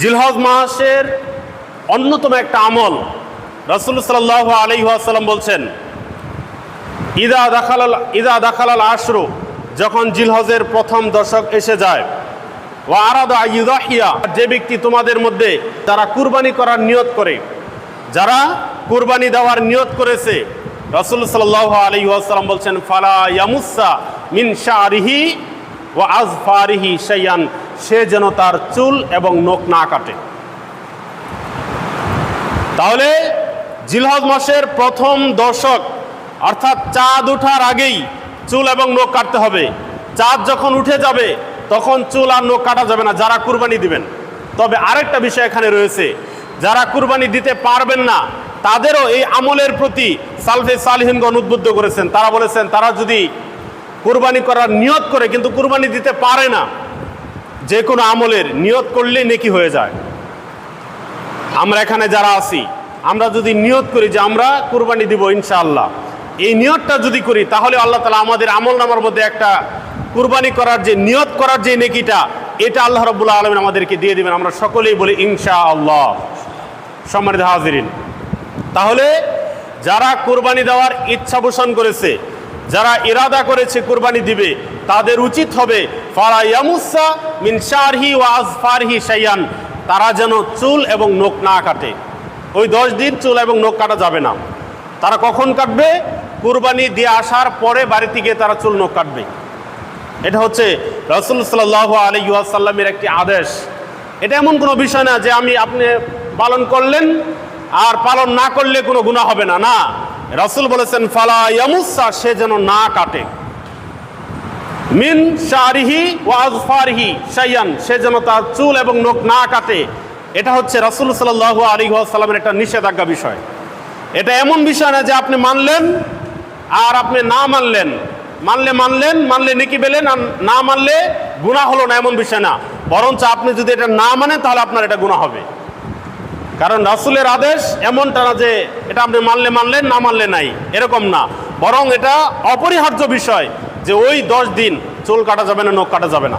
জিলহজ মাসের অন্যতম একটা আমল। রসুল সাল্লাহ আলহিহাসাল্লাম বলছেন, ইদা দাখালাল ইদা দাখালাল আশরু যখন জিলহজের প্রথম দশক এসে যায় ও আরাদা ইউদাহিয়া যে ব্যক্তি তোমাদের মধ্যে তারা কুরবানি করার নিয়ত করে, যারা কুরবানি দেওয়ার নিয়ত করেছে, রসুল সাল্লাহ আলী আসালাম বলছেন, ফালা ইয়ামুসা মিন শাহরিহি ও আজফারিহি সাইয়ান সে যেন তার চুল এবং নখ না কাটে। তাহলে জিলহজ মাসের প্রথম দশক অর্থাৎ চাঁদ ওঠার আগেই চুল এবং নখ কাটতে হবে। চাঁদ যখন উঠে যাবে, তখন চুল আর নখ কাটা যাবে না, যারা কুরবানি দিবেন। তবে আরেকটা বিষয় এখানে রয়েছে, যারা কুরবানি দিতে পারবেন না, তাদেরও এই আমলের প্রতি সালফে সালহিনগণ উদ্বুদ্ধ করেছেন। তারা বলেছেন, তারা যদি কুরবানি করার নিয়ত করে, কিন্তু কুরবানি দিতে পারে না যে কোনো আমলের নিয়ত করলেই নেকি হয়ে যায়। আমরা এখানে যারা আছি, আমরা যদি নিয়ত করি যে আমরা কুরবানি দিব ইনশাআল্লাহ। এই নিয়তটা যদি করি, তাহলে আল্লাহ তালা আমাদের আমল নামার মধ্যে একটা কুরবানি করার যে নিয়ত করার যে নেকিটা, এটা আল্লাহ রবুল্লাহ আলমিন আমাদেরকে দিয়ে দিবেন। আমরা সকলেই বলি ইনশা আল্লাহ সম্মানিত হাজিরিন, তাহলে যারা কোরবানি দেওয়ার ইচ্ছা পোষণ করেছে, যারা ইরাদা করেছে কোরবানি দিবে, তাদের উচিত হবে তারা যেন চুল এবং নখ না কাটে। ওই দশ দিন চুল এবং নখ কাটা যাবে না। তারা কখন কাটবে? কুরবানি দিয়ে আসার পরে বাড়ি থেকে তারা চুল, নখ কাটবে। এটা হচ্ছে রসুল সাল্লাহ আলী সাল্লামের একটি আদেশ। এটা এমন কোনো বিষয় না যে আমি আপনি পালন করলেন আর পালন না করলে কোনো গুণা হবে না না। রসুল বলেছেন, ফালা ইয়ামুসা সে যেন না কাটে। মিন শারিহি ওয়াজফারহি সাইয়ান সে যেন তার চুল এবং নখ না কাটে। এটা হচ্ছে রসুল সাল্লাহ আলী সাল্লামের একটা নিষেধাজ্ঞা বিষয়। এটা এমন বিষয় না যে আপনি মানলেন আর আপনি না মানলেন। মানলে মানলেন, মানলে নেকি পেলেন আর না মানলে গুণা হলো না, এমন বিষয় না। বরঞ্চ আপনি যদি এটা না মানেন, তাহলে আপনার এটা গুণা হবে। কারণ রাসুলের আদেশ এমনটা না যে এটা আপনি মানলে মানলেন, না মানলে নাই। এরকম না। বরং এটা অপরিহার্য বিষয়। যে ওই দশ দিন চুল কাটা যাবে না নখ কাটা যাবে না।